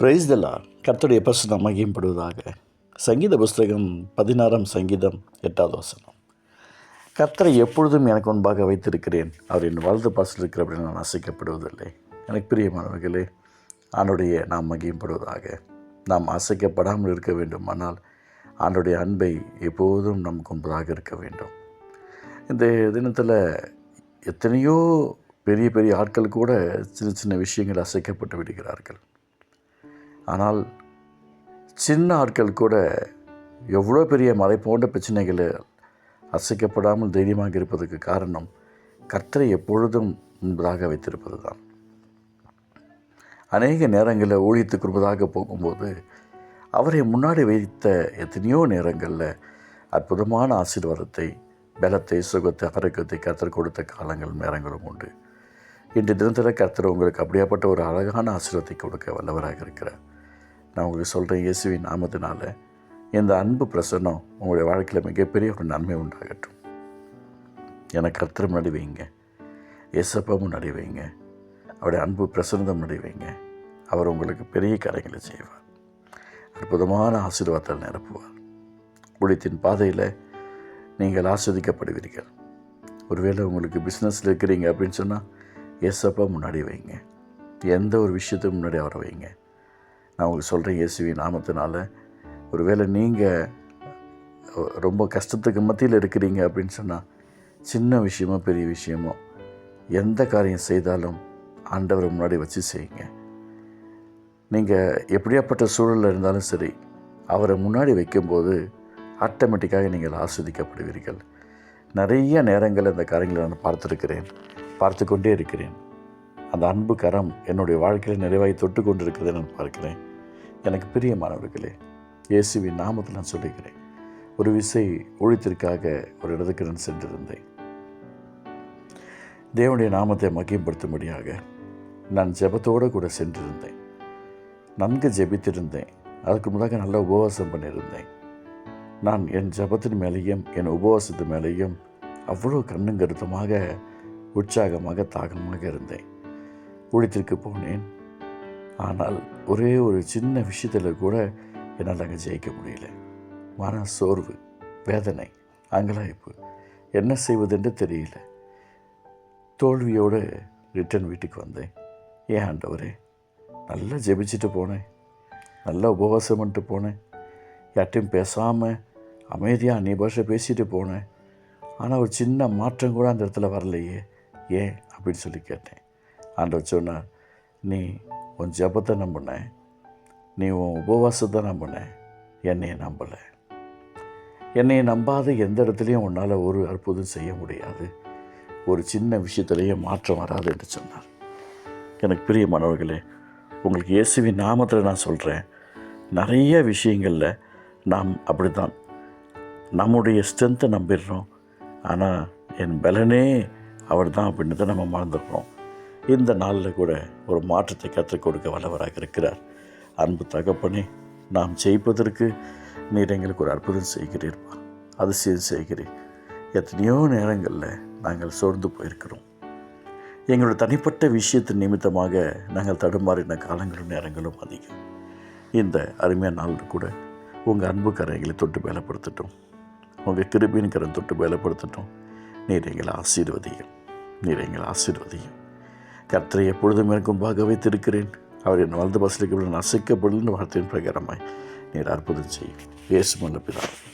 Price தலா கர்த்தருடைய பிரசனம் மகிம்படுவதாக சங்கீத புஸ்தகம் பதினாறாம் சங்கீதம் எட்டாவது வசனம். கர்த்தரை எப்பொழுதும் எனக்கு முன்பாக வைத்திருக்கிறேன். அவர் என் வலது பாசில் இருக்கிற அப்படின்னு நான் அசைக்கப்படுவதில்லை. எனக்கு பிரியமானவர்களே ஆண்டுடைய நாம் மகிம்படுவதாக நாம் அசைக்கப்படாமல் இருக்க வேண்டுமானால் ஆண்டுடைய அன்பை எப்போதும் நமக்கு முன்பதாக இருக்க வேண்டும். இந்த தினத்தில் எத்தனையோ பெரிய பெரிய ஆட்கள் கூட சின்ன சின்ன விஷயங்கள் அசைக்கப்பட்டு விடுகிறார்கள். ஆனால் சின்ன ஆட்கள் கூட எவ்வளோ பெரிய மலை போன்ற பிரச்சனைகளை அசைக்கப்படாமல் தைரியமாக இருப்பதற்கு காரணம் கர்த்தரை எப்பொழுதும் முன்பதாக வைத்திருப்பது தான் அநேக நேரங்களில் ஊழியத்துக்கு இருப்பதாக போகும்போது அவரை முன்னாடி வைத்த எத்தனையோ நேரங்களில் அற்புதமான ஆசீர்வாதத்தை பலத்தை சுகத்தை ஆரோக்கியத்தை கர்த்தர் கொடுத்த காலங்கள் நேரங்களும் உண்டு. இன்று தினத்தில் கர்த்தர் உங்களுக்கு அப்படியாப்பட்ட ஒரு அழகான ஆசீர்வாதத்தை கொடுக்க வல்லவராக இருக்கிறார். நான் உங்களுக்கு சொல்கிறேன் இயேசுவின் நாமத்தினால இந்த அன்பு பிரசன்னம் உங்களுடைய வாழ்க்கையில் மிகப்பெரிய ஒரு நன்மை உண்டாகட்டும். எனக்கு கர்த்தர் முன்னாடி வைங்க எசப்பா முன்னாடி வைங்க அவருடைய அன்பு பிரசன்னத்தை முன்னாடி வைங்க அவர் உங்களுக்கு பெரிய காரியங்களை செய்வார். அற்புதமான ஆசீர்வாதத்தில் நிரப்புவார். ஊழியத்தின் பாதையில் நீங்கள் ஆஸ்வதிக்கப்படுவீர்கள். ஒருவேளை உங்களுக்கு பிஸ்னஸில் இருக்கிறீங்க அப்படின்னு சொன்னால் எஸ்அப்பா முன்னாடி வைங்க எந்த ஒரு விஷயத்துக்கு முன்னாடி அவரை வைங்க நான் உங்களுக்கு சொல்கிறேன் இயேசுவி நாமத்தினால. ஒருவேளை நீங்கள் ரொம்ப கஷ்டத்துக்கு மத்தியில் இருக்கிறீங்க அப்படின்னு சொன்னால் சின்ன விஷயமோ பெரிய விஷயமோ எந்த காரியம் செய்தாலும் ஆண்டவரை முன்னாடி வச்சு செய்யுங்க. நீங்கள் எப்படியாப்பட்ட சூழலில் இருந்தாலும் சரி அவரை முன்னாடி வைக்கும்போது ஆட்டோமேட்டிக்காக நீங்கள் ஆஸ்வதிக்கப்படுவீர்கள். நிறைய நேரங்கள் இந்த காரியங்களை நான் பார்த்துருக்கிறேன் பார்த்து கொண்டே இருக்கிறேன். அந்த அன்பு கரம் என்னுடைய வாழ்க்கையில் நிறைவாகி தொட்டு கொண்டு இருக்கிறதை நான் பார்க்கிறேன். எனக்கு பிரியமானவர்களே இயேசுவின் நாமத்தில் நான் சொல்லிக்கிறேன் ஒரு விசை ஒழித்திற்காக ஒரு இடத்துக்கு நான் சென்றிருந்தேன். தேவனுடைய நாமத்தை மகியப்படுத்தும்படியாக நான் ஜெபத்தோடு கூட சென்றிருந்தேன். நன்கு ஜெபித்திருந்தேன். அதுக்கு முன்னாக நல்ல உபவாசம் பண்ணியிருந்தேன். நான் என் ஜபத்தின் மேலேயும் என் உபவாசத்து மேலேயும் அவ்வளோ கண்ணுங்கருத்தமாக உற்சாகமாக தாகமாக இருந்தேன். ஒழித்திற்கு போனேன். ஆனால் ஒரே ஒரு சின்ன விஷயத்தில் கூட என்னால் அங்கே ஜெயிக்க முடியல. மன சோர்வு வேதனை அங்கலாய்ப்பு என்ன செய்வதென்று தெரியல. தோல்வியோடு ரிட்டர்ன் வீட்டுக்கு வந்தேன். ஏன் ஆண்டவரே? நல்லா ஜெபிச்சுட்டு போனேன். நல்லா உபவாசம் பண்ணிட்டு போனேன். யார்ட்டையும் பேசாமல் அமைதியாக நீ பாஷை பேசிட்டு போனேன். ஆனால் ஒரு சின்ன மாற்றம் கூட அந்த இடத்துல வரலையே. ஏன்? அப்படின்னு சொல்லி கேட்டேன். ஆண்டவர் சொன்னார் நீ உன் ஜபத்தை நம்பினேன் நீ உன் உபவாசத்தை நம்பினேன் என்னையை நம்பலை. என்னையை நம்பாத எந்த இடத்துலையும் உன்னால் ஒரு அற்புதம் செய்ய முடியாது. ஒரு சின்ன விஷயத்துலேயும் மாற்றம் வராது என்று சொன்னார். எனக்கு பிரியமானவர்களே உங்களுக்கு இயேசுவின் நாமத்தில் நான் சொல்கிறேன் நிறைய விஷயங்களில் நாம் அப்படி தான் நம்முடைய ஸ்ட்ரென்த்தை நம்பிடுறோம். ஆனால் என் பலனே அவர் தான் அப்படின்றத நம்ம மறந்துடுறோம். இந்த நாளில் கூட ஒரு மாற்றத்தை கற்றுக் கொடுக்க வல்லவராக இருக்கிறார். அன்பு தகப்பனே நாம் ஜெயிப்பதற்கு நீர் எங்களுக்கு ஒரு அற்புதம் செய்கிறீர்ப்பா. அதிசயம் செய்கிறேன் எத்தனையோ நேரங்களில் நாங்கள் சோர்ந்து போயிருக்கிறோம். எங்களோட தனிப்பட்ட விஷயத்தின் நிமித்தமாக நாங்கள் தடுமாறின காலங்களும் நேரங்களும் அதிகம். இந்த அருமையான நாளில் கூட உங்கள் அன்பு கரைகளை தொட்டு வேலைப்படுத்தட்டும் உங்கள் கிருபின் கரை தொட்டு வேலைப்படுத்தட்டும் நீர் எங்களை ஆசீர்வதியும். நீர் எங்களை ஆசீர்வதியும். கர்த்தரை எப்பொழுதும் எனக்கும் முன்பாக வைத்திருக்கிறேன். அவர் என் வலது பஸ்லுக்கு நசுக்கப்படும் வார்த்தையின் பிரகாரமாய் நீர் அற்புதம் செய்யும். இயேசு மன்ன பிதாவே.